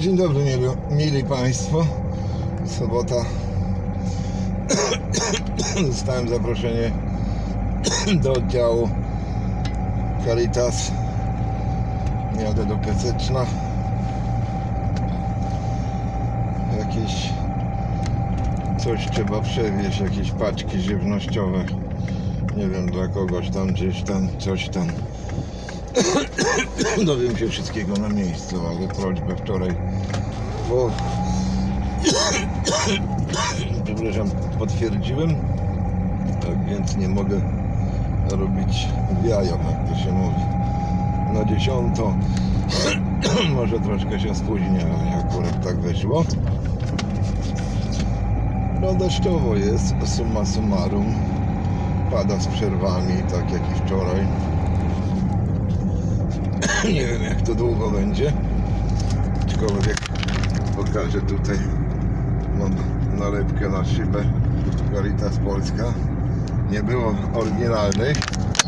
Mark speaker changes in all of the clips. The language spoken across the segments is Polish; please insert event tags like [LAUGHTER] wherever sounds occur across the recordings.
Speaker 1: Dzień dobry, mieli, Państwo. Sobota. Dostałem zaproszenie do oddziału Caritas. Jadę do Piaseczna. Jakieś coś trzeba przewieźć, jakieś paczki żywnościowe. Nie wiem dla kogoś tam, gdzieś tam, coś tam. [LAUGHS] Dowiem się wszystkiego na miejscu, ale prośbę wczoraj po... [COUGHS] Przepraszam, potwierdziłem, tak więc nie mogę robić wiają, jak to się mówi. Na dziesiąto [COUGHS] może troszkę się spóźnię, ale akurat tak wyszło. No deszczowo jest, summa summarum. Pada z przerwami, tak jak i wczoraj. Nie wiem jak to długo będzie. Aczkolwiek pokażę tutaj. Mam nalepkę na szybę Caritas Polska. Nie było oryginalnych,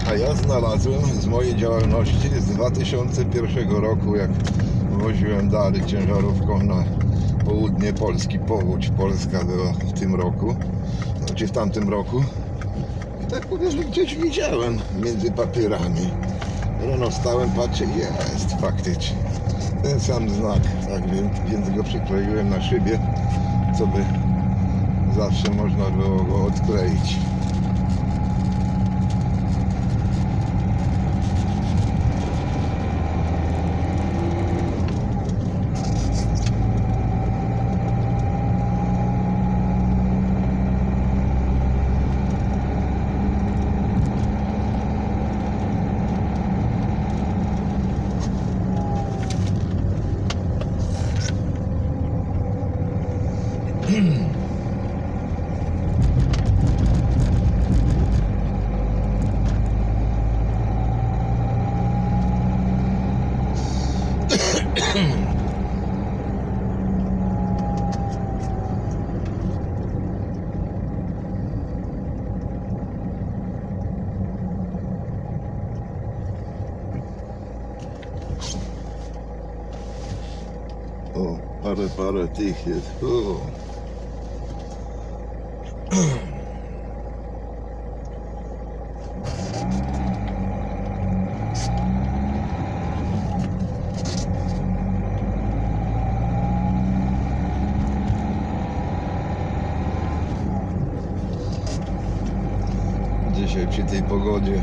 Speaker 1: a ja znalazłem z mojej działalności z 2001 roku, jak woziłem dary ciężarówką na południe Polski. Powódź Polska była w tym roku, znaczy w tamtym roku. I tak powiem, że gdzieś widziałem między papierami. Rano stałem, patrzę, jest faktycznie. Ten sam znak, tak więc, więc go przykleiłem na szybie, co by zawsze można było go odkleić. Oh, para, para, tíjes. Dzisiaj przy tej pogodzie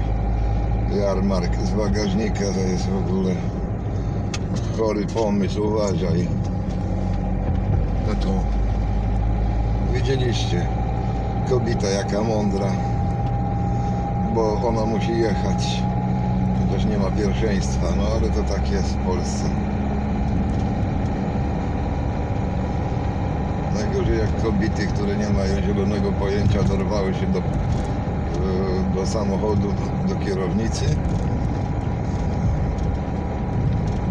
Speaker 1: jarmark z bagażnika to jest w ogóle chory pomysł, uważaj. No to widzieliście, kobieta jaka mądra, bo ona musi jechać. Chociaż nie ma pierwszeństwa, no ale to tak jest w Polsce. Najgorzej jak kobiety, które nie mają zielonego pojęcia, dorwały się do, do samochodu, do kierownicy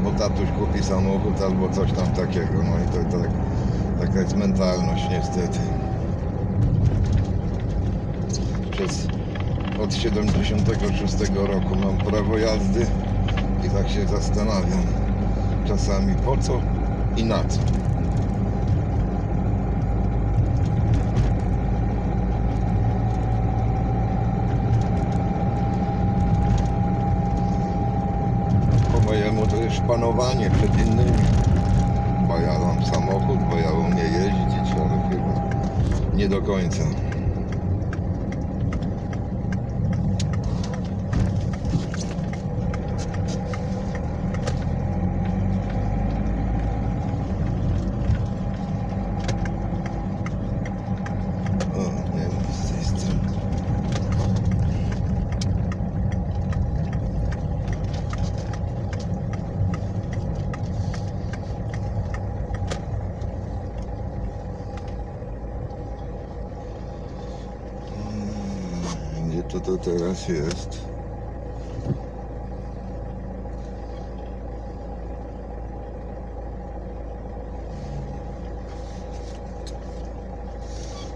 Speaker 1: bo tatuś kupi samochód albo coś tam takiego. No i to, to tak, taka jest mentalność niestety. Przez od 76 roku mam prawo jazdy i tak się zastanawiam czasami po co i na co. Po jest panowanie przed innymi. Bo ja mam samochód, bo ja umiem jeździć, ale chyba nie do końca. O, nie wiem, z tej strony. To to teraz jest?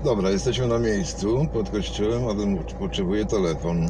Speaker 1: Dobra, jesteśmy na miejscu pod kościołem, ale potrzebuję telefon.